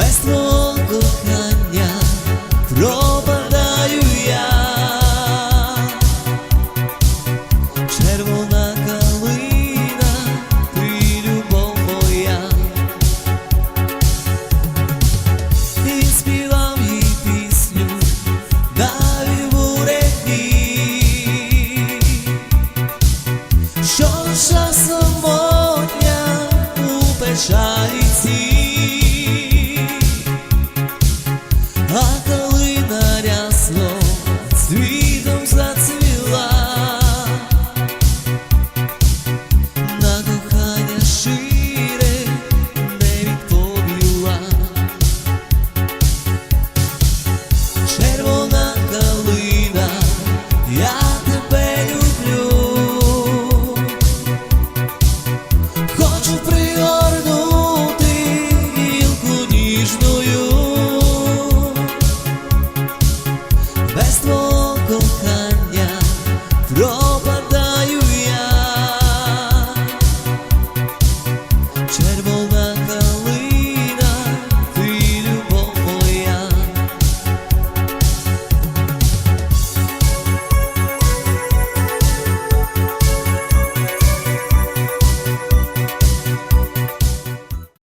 без твого кохання пропадаю я, червона калина, ти любов моя. Він співав їй пісню, дав буряки, що душа самотня у печалі цій. Yeah.